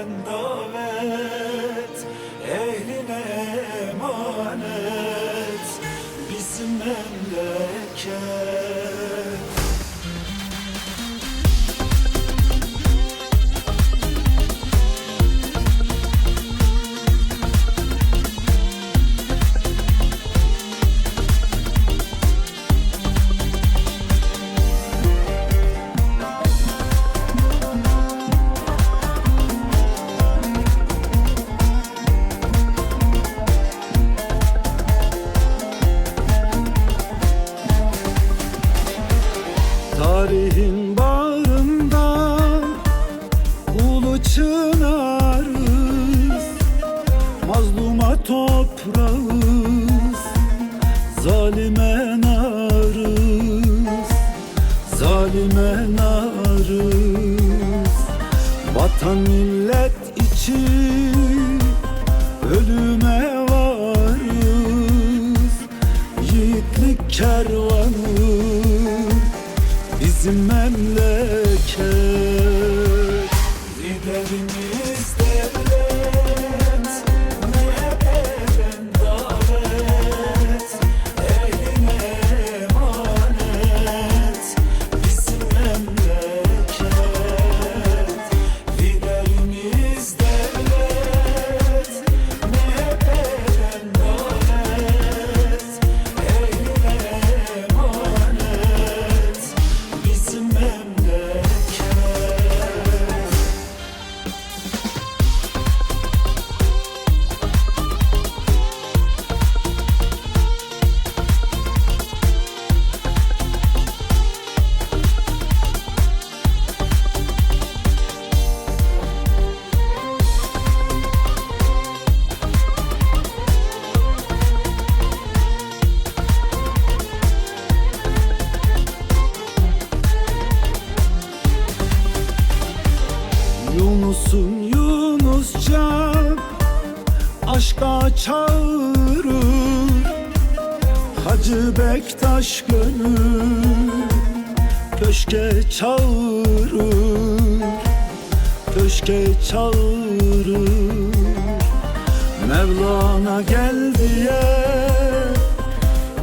and the. Toprağız Zalime narız Zalime narız. Vatan millet için Ölüme varız Yiğitlik kervanı bizim memleket Yunus'un Yunusça aşka çağırır. Hacı Bektaş gönül köşke çağırır. Köşke çağırır. Mevlana gel diye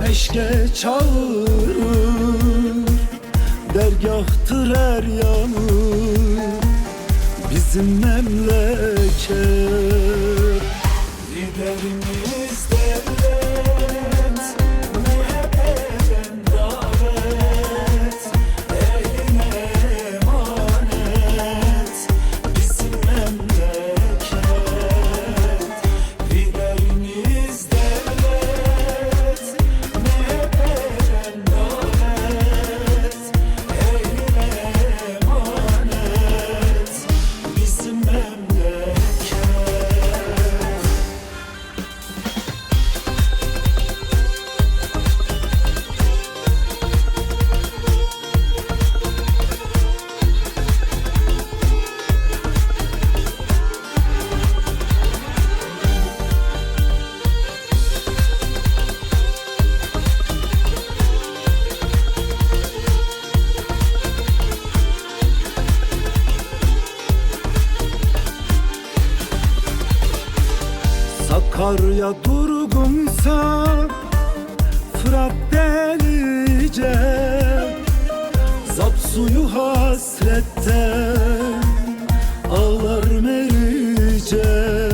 neşke çağırır. Dergahtır her yanı bizim memleket. Liderimiz Sakarya durgunsa Fırat delice Zap suyu hasrette Ağlar merice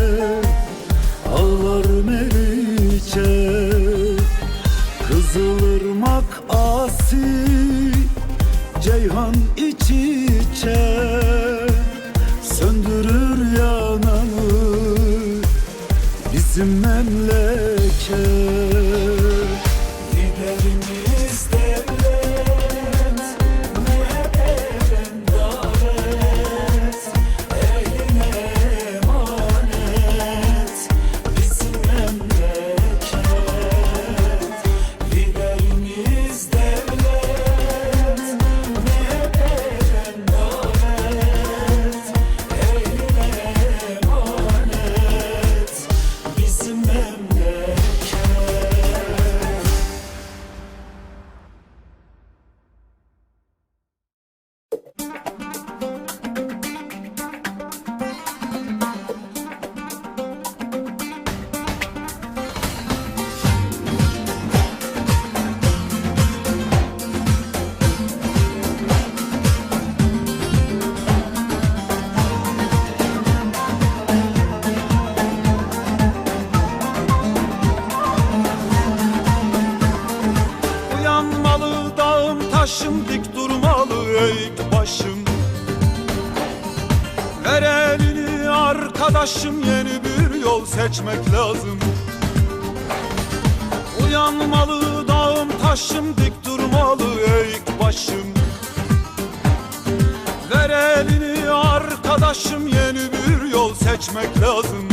Ağlar merice Kızılırmak asi Ceyhan iç içe eğik başım. Ver elini arkadaşım yeni bir yol seçmek lazım. Uyanmalı dağım taşım dik durmalı eğik başım. Ver elini arkadaşım yeni bir yol seçmek lazım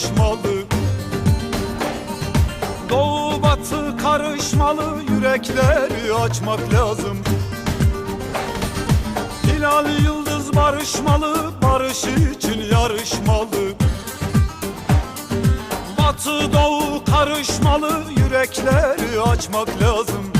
Yarışmalı. Doğu batı karışmalı, yürekleri açmak lazım. Hilal yıldız barışmalı, barış için yarışmalı. Batı doğu karışmalı, yürekleri açmak lazım.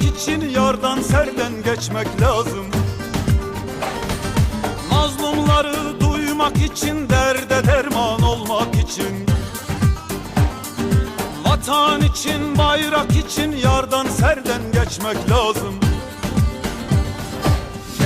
Bayrak için yardan serden geçmek lazım. Mazlumları duymak için derde derman olmak için. Vatan için bayrak için yardan serden geçmek lazım